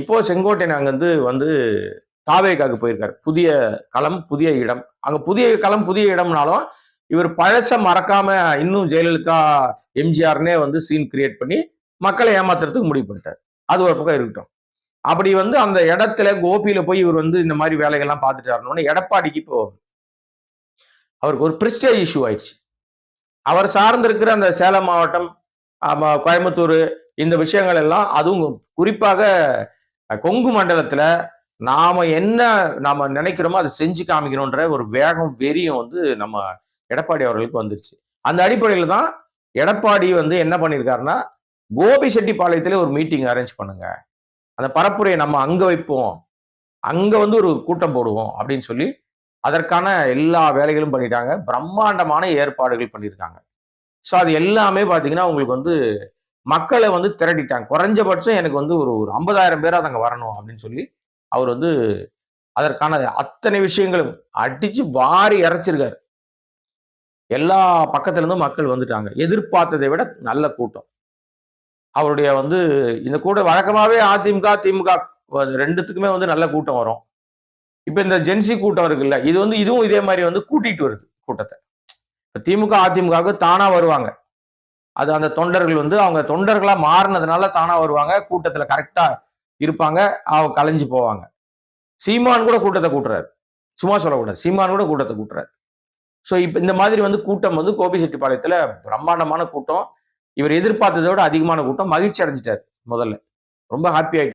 இப்போ செங்கோட்டையன் அங்கேருந்து வந்து வந்து தாவேகாக்கு போயிருக்காரு. புதிய களம் புதிய இடம். அங்க புதிய களம் புதிய இடம்னாலும் இவர் பழச மறக்காம இன்னும் ஜெயலலிதா எம்ஜிஆர்னே வந்து சீன் கிரியேட் பண்ணி மக்களை ஏமாத்துறதுக்கு முடிவு பண்ணிட்டார். அது ஒரு பக்கம் இருக்கட்டும். அப்படி வந்து அந்த இடத்துல கோபியில போய் இவர் வந்து இந்த மாதிரி வேலைகள்லாம் பார்த்துட்டாருன்னு எடப்பாடிக்கு இப்போ அவருக்கு ஒரு பிரிஸ்டேஜ் இஷ்யூ ஆயிடுச்சு. அவர் சார்ந்திருக்கிற அந்த சேலம் மாவட்டம் கோயம்புத்தூர் இந்த விஷயங்கள் எல்லாம் அதுவும் குறிப்பாக கொங்கு மண்டலத்துல நாம என்ன நாம நினைக்கிறோமோ அதை செஞ்சு காமிக்கணுன்ற ஒரு வேகம் வெறியும் வந்து நம்ம எடப்பாடி அவர்களுக்கு வந்துருச்சு. அந்த அடிப்படையில் தான் எடப்பாடி வந்து என்ன பண்ணியிருக்காருன்னா கோபி செட்டிப்பாளையத்துல ஒரு மீட்டிங் அரேஞ்ச் பண்ணுங்க. அந்த பரப்புரையை நம்ம அங்க வைப்போம். அங்க வந்து ஒரு கூட்டம் போடுவோம் அப்படின்னு சொல்லி அதற்கான எல்லா வேலைகளும் பண்ணிட்டாங்க. பிரம்மாண்டமான ஏற்பாடுகள் பண்ணியிருக்காங்க ஸோ அது எல்லாமே பார்த்தீங்கன்னா உங்களுக்கு வந்து மக்களை வந்து திரட்டிட்டாங்க. குறைஞ்சபட்சம் எனக்கு வந்து ஒரு ஒரு ஐம்பதாயிரம் பேராக அங்கே வரணும் அப்படின்னு சொல்லி அவர் வந்து அதற்கான அத்தனை விஷயங்களும் அடிச்சு வாரி இறைச்சிருக்காரு. எல்லா பக்கத்துலேருந்தும் மக்கள் வந்துட்டாங்க. எதிர்பார்த்ததை விட நல்ல கூட்டம். அவருடைய வந்து இந்த கூட வழக்கமாகவே அதிமுக திமுக ரெண்டுத்துக்குமே வந்து நல்ல கூட்டம் வரும். இப்போ இந்த ஜென்சி கூட்டம் இருக்குல்ல இது வந்து இதுவும் இதே மாதிரி வந்து கூட்டிட்டு வருது கூட்டத்தை. திமுக அதிமுகவுக்கு தானாக வருவாங்க. அது அந்த தொண்டர்கள் வந்து அவங்க தொண்டர்களா மாறினதுனால தானா வருவாங்க. கூட்டத்துல கரெக்டா இருப்பாங்க. அவங்க கலைஞ்சு போவாங்க. சீமான் கூட கூட்டத்தை கூட்டுறாரு. சும்மா சொல்லக்கூடாது. சீமான் கூட கூட்டத்தை கூட்டுறாரு. ஸோ இப்போ இந்த மாதிரி வந்து கூட்டம் வந்து கோபிச்செட்டிப்பாளையத்துல பிரம்மாண்டமான கூட்டம். இவர் எதிர்பார்த்ததை விட அதிகமான கூட்டம். மகிழ்ச்சி அடைஞ்சிட்டார் முதல்ல. ரொம்ப ஹாப்பி ஆகிட்டு